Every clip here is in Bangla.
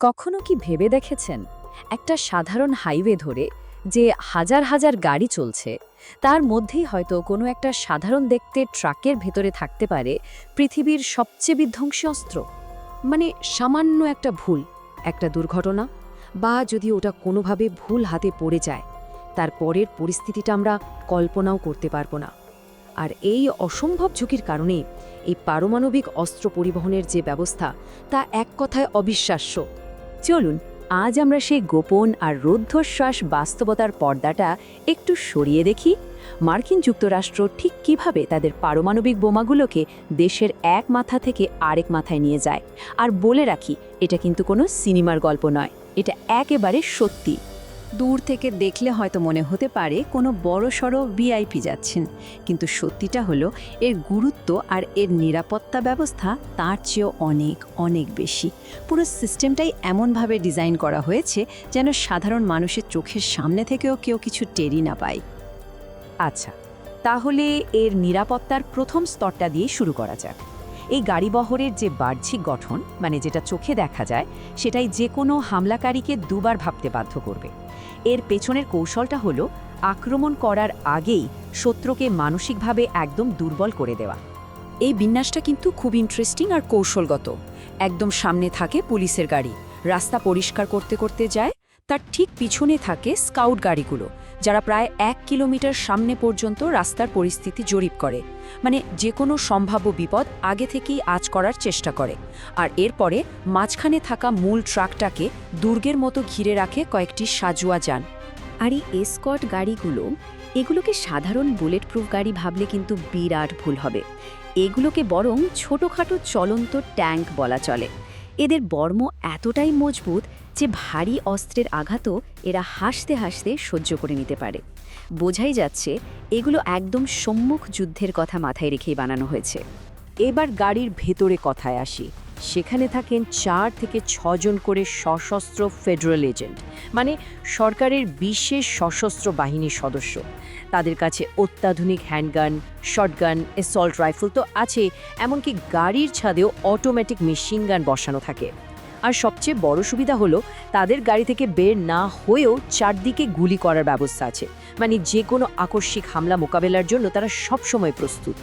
কখনো কি ভেবে দেখেছেন? একটা সাধারণ হাইওয়ে ধরে যে হাজার হাজার গাড়ি চলছে, তার মধ্যেই হয়তো কোনো একটা সাধারণ দেখতে ট্রাকের ভেতরে থাকতে পারে পৃথিবীর সবচেয়ে বিধ্বংসী অস্ত্র। মানে সামান্য একটা ভুল, একটা দুর্ঘটনা, বা যদি ওটা কোনোভাবে ভুল হাতে পড়ে যায়, তার পরের পরিস্থিতিটা আমরা কল্পনাও করতে পারব না। আর এই অসম্ভব ঝুঁকির কারণে এই পারমাণবিক অস্ত্র পরিবহনের যে ব্যবস্থা, তা এক কথায় অবিশ্বাস্য। চলুন, আজ আমরা সেই গোপন আর রুদ্ধশ্বাস বাস্তবতার পর্দাটা একটু সরিয়ে দেখি। মার্কিন যুক্তরাষ্ট্র ঠিক কীভাবে তাদের পারমাণবিক বোমাগুলোকে দেশের এক মাথা থেকে আরেক মাথায় নিয়ে যায়। আর বলে রাখি, এটা কিন্তু কোনো সিনেমার গল্প নয়, এটা একেবারে সত্যি। দূর থেকে দেখলে হয়তো মনে হতে পারে কোনো বড়সড় ভিআইপি যাচ্ছেন। কিন্তু সত্যিটা হলো, এর গুরুত্ব আর এর নিরাপত্তা ব্যবস্থা তার চেয়েও অনেক অনেক বেশি। পুরো সিস্টেমটাই এমনভাবে ডিজাইন করা হয়েছে যেন সাধারণ মানুষের চোখের সামনে থেকেও কেউ কিছু টেরি না পায়। আচ্ছা তাহলে এর নিরাপত্তার প্রথম স্তরটা দিয়ে শুরু করা যাক। এই গাড়িবহরের যে বাহ্যিক গঠন মানে যেটা চোখে দেখা যায়, সেটাই যে কোনো হামলাকারীকে দুবার ভাবতে বাধ্য করবে। এর পেছনের কৌশলটা হলো আক্রমণ করার আগেই শত্রুকে মানসিকভাবে একদম দুর্বল করে দেওয়া। এই বিন্যাসটা কিন্তু খুব ইন্টারেস্টিং আর কৌশলগত। একদম সামনে থাকে পুলিশের গাড়ি, রাস্তা পরিষ্কার করতে করতে যায়, তার ঠিক পিছনে থাকে স্কাউট গাড়িগুলো। যারা প্রায় এক কিলোমিটার সামনে পর্যন্ত রাস্তার পরিস্থিতি জরিপ করে। মানে যে কোনো সম্ভাব্য বিপদ আগে থেকেই আজ করার চেষ্টা করে। আর এরপরে মাঝখানে থাকা মূল ট্রাকটাকে দুর্গের মতো ঘিরে রাখে কয়েকটি সাজুয়া যান। আর এই এসকট গাড়িগুলো, এগুলোকে সাধারণ বুলেট প্রুফ গাড়ি ভাবলে কিন্তু বিরাট ভুল হবে। এগুলোকে বরং ছোটোখাটো চলন্ত ট্যাঙ্ক বলা চলে। এদের বর্ম এতটাই মজবুত যে ভারী অস্ত্রের আঘাতও এরা হাসতে হাসতে সহ্য করে নিতে পারে। বোঝাই যাচ্ছে, এগুলো একদম সম্মুখ যুদ্ধের কথা মাথায় রেখেই বানানো হয়েছে। এবার গাড়ির ভেতরে কথায় আসি। সেখানে থাকেন চার থেকে ছজন করে সশস্ত্র ফেডারেল এজেন্ট মানে সরকারের বিশেষ সশস্ত্র বাহিনীর সদস্য। তাদের কাছে অত্যাধুনিক হ্যান্ডগান, শটগান, এসল্ট রাইফেল তো আছে, এমনকি গাড়ির ছাদেও অটোমেটিক মেশিন গান বসানো থাকে। আর সবচেয়ে বড় সুবিধা হলো, তাদের গাড়ি থেকে বের না হয়েও চারদিকে গুলি করার ব্যবস্থা আছে। মানে যে কোনো আকস্মিক হামলা মোকাবেলার জন্য তারা সবসময় প্রস্তুত।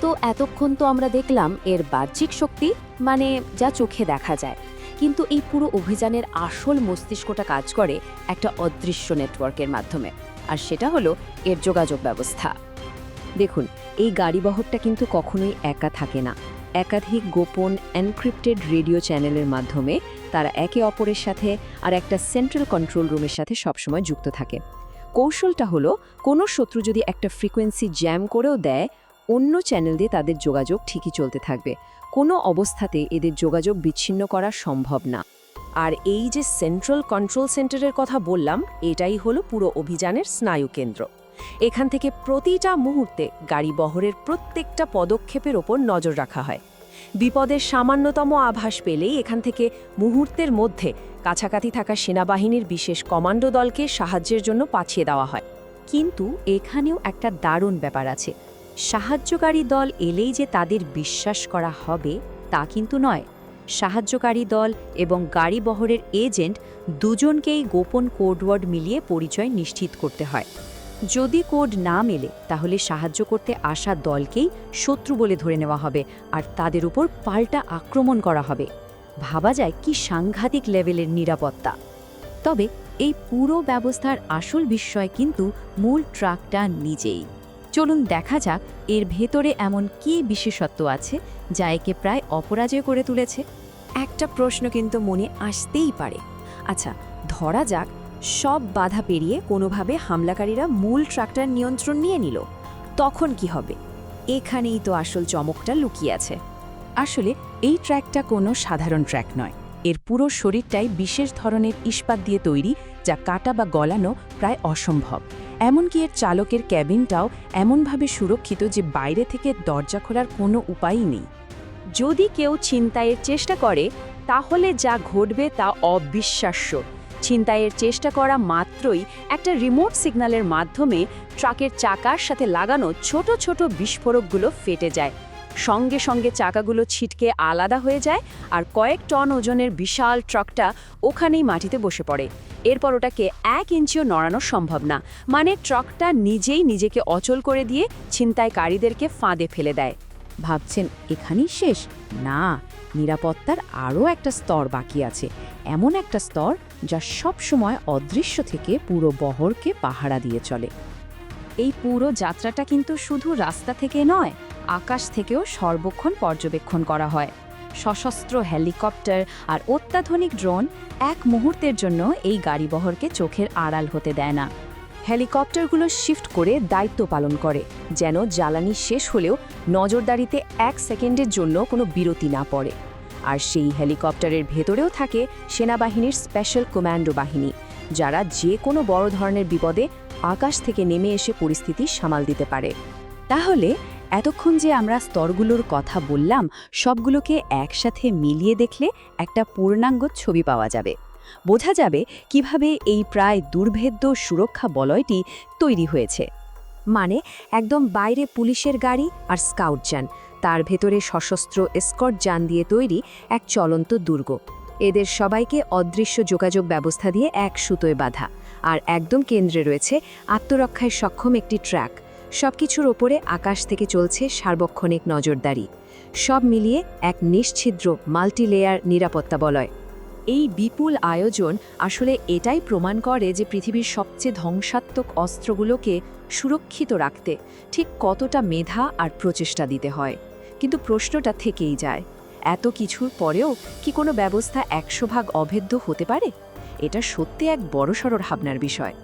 তো এতক্ষণ তো আমরা দেখলাম এর বাহ্যিক শক্তি মানে যা চোখে দেখা যায়। কিন্তু এই পুরো অভিযানের আসল মস্তিষ্কটা কাজ করে একটা অদৃশ্য নেটওয়ার্কের মাধ্যমে। আর সেটা হলো এর যোগাযোগ ব্যবস্থা। দেখুন, এই গাড়িবহরটা কিন্তু কখনোই একা থাকে না। একাধিক গোপন এনক্রিপ্টেড রেডিও চ্যানেলের মাধ্যমে তারা একে অপরের সাথে আর একটা সেন্ট্রাল কন্ট্রোল রুমের সাথে সবসময় যুক্ত থাকে। কৌশলটা হলো, কোনো শত্রু যদি একটা ফ্রিকোয়েন্সি জ্যাম করেও দেয়, অন্য চ্যানেল দিয়ে তাদের যোগাযোগ ঠিকই চলতে থাকবে। কোনো অবস্থাতে এদের যোগাযোগ বিচ্ছিন্ন করা সম্ভব না। আর এই যে সেন্ট্রাল কন্ট্রোল সেন্টারের কথা বললাম, এটাই হলো পুরো অভিযানের স্নায়ু কেন্দ্র। এখান থেকে প্রতিটা মুহূর্তে গাড়ি বহরের প্রত্যেকটা পদক্ষেপের ওপর নজর রাখা হয়। বিপদের সামান্যতম আভাস পেলেই এখান থেকে মুহূর্তের মধ্যে কাছাকাছি থাকা সেনাবাহিনীর বিশেষ কমান্ডো দলকে সাহায্যের জন্য পাঠিয়ে দেওয়া হয়। কিন্তু এখানেও একটা দারুণ ব্যাপার আছে। সাহায্যকারী দল এলেই যে তাদের বিশ্বাস করা হবে, তা কিন্তু নয়। সাহায্যকারী দল এবং গাড়ি বহরের এজেন্ট দুজনকেই গোপন কোডওয়ার্ড মিলিয়ে পরিচয় নিশ্চিত করতে হয়। যদি কোড না মেলে, তাহলে সাহায্য করতে আসা দলকেই শত্রু বলে ধরে নেওয়া হবে আর তাদের উপর পাল্টা আক্রমণ করা হবে। ভাবা যায় কি সাংঘাতিক লেভেলের নিরাপত্তা। তবে এই পুরো ব্যবস্থার আসল বিস্ময় কিন্তু মূল ট্রাকটা নিজেই। চলুন দেখা যাক এর ভেতরে এমন কী বিশেষত্ব আছে যা একে প্রায় অপরাজয় করে তুলেছে। একটা প্রশ্ন কিন্তু মনে আসতেই পারে। আচ্ছা ধরা যাক, সব বাধা পেরিয়ে কোনোভাবে হামলাকারীরা মূল ট্রাকটার নিয়ন্ত্রণ নিয়ে নিল। তখন কি হবে? এখানেই তো আসল চমকটা লুকিয়ে আছে। আসলে এই ট্র্যাকটা কোনো সাধারণ ট্র্যাক নয়। এর পুরো শরীরটাই বিশেষ ধরনের ইস্পাত দিয়ে তৈরি, যা কাটা বা গলানো প্রায় অসম্ভব। এমনকি এর চালকের ক্যাবিনটাও এমনভাবে সুরক্ষিত যে বাইরে থেকে দরজা খোলার কোনো উপায়ই নেই। যদি কেউ ছিনতাইয়ের চেষ্টা করে, তাহলে যা ঘটবে তা অবিশ্বাস্য। ছিনতাইয়ের চেষ্টা করা মাত্রই একটা রিমোট সিগন্যালের মাধ্যমে ট্রাকের চাকার সাথে লাগানো ছোট ছোট বিস্ফোরকগুলো ফেটে যায়। সঙ্গে সঙ্গে চাকাগুলো ছিটকে আলাদা হয়ে যায় আর কয়েক টন ওজনের বিশাল ট্রাকটা ওখানেই মাটিতে বসে পড়ে। এরপর ওটাকে এক ইঞ্চিও নড়ানো সম্ভব না। মানে ট্রাকটা নিজেই নিজেকে অচল করে দিয়ে ছিনতাইকারীদেরকে ফাঁদে ফেলে দেয়। ভাবছেন, এখানেই শেষ? না, নিরাপত্তার আরও একটা স্তর বাকি আছে। এমন একটা স্তর যা সব সময় অদৃশ্য থেকে পুরো বহরকে পাহারা দিয়ে চলে। এই পুরো যাত্রাটা কিন্তু শুধু রাস্তা থেকে নয়, আকাশ থেকেও সর্বক্ষণ পর্যবেক্ষণ করা হয়। সশস্ত্র হেলিকপ্টার আর অত্যাধুনিক ড্রোন এক মুহূর্তের জন্য এই গাড়িবহরকে চোখের আড়াল হতে দেয় না। হেলিকপ্টারগুলো শিফট করে দায়িত্ব পালন করে, যেন জ্বালানি শেষ হলেও নজরদারিতে এক সেকেন্ডের জন্য কোনো বিরতি না পড়ে। আর সেই হেলিকপ্টারের ভেতরেও থাকে সেনাবাহিনীর স্পেশাল কমান্ডো বাহিনী, যারা যে কোনো বড় ধরনের বিপদে আকাশ থেকে নেমে এসে পরিস্থিতি সামাল দিতে পারে। তাহলে এতক্ষণ যে আমরা স্তরগুলোর কথা বললাম, সবগুলোকে একসাথে মিলিয়ে দেখলে একটা পূর্ণাঙ্গ ছবি পাওয়া যাবে। বোঝা যাবে কীভাবে এই প্রায় দুর্ভেদ্য সুরক্ষা বলয়টি তৈরি হয়েছে। মানে একদম বাইরে পুলিশের গাড়ি আর স্কাউট যান, তার ভেতরে সশস্ত্র স্কট যান দিয়ে তৈরি এক চলন্ত দুর্গ। এদের সবাইকে অদৃশ্য যোগাযোগ ব্যবস্থা দিয়ে এক সুতোয় বাঁধা, আর একদম কেন্দ্রে রয়েছে আত্মরক্ষায় সক্ষম একটি ট্র্যাক। সবকিছুর ওপরে আকাশ থেকে চলছে সার্বক্ষণিক নজরদারি। সব মিলিয়ে এক নিশ্ছিদ্র মাল্টিলেয়ার নিরাপত্তা বলয়। এই বিপুল আয়োজন আসলে এটাই প্রমাণ করে যে পৃথিবীর সবচেয়ে ধ্বংসাত্মক অস্ত্রগুলোকে সুরক্ষিত রাখতে ঠিক কতটা মেধা আর প্রচেষ্টা দিতে হয়। কিন্তু প্রশ্নটা থেকেই যায়, এত কিছুর পরেও কি কোনো ব্যবস্থা একশো ভাগ অভেদ্য হতে পারে? এটা সত্যি এক বড়সড় ভাবনার বিষয়।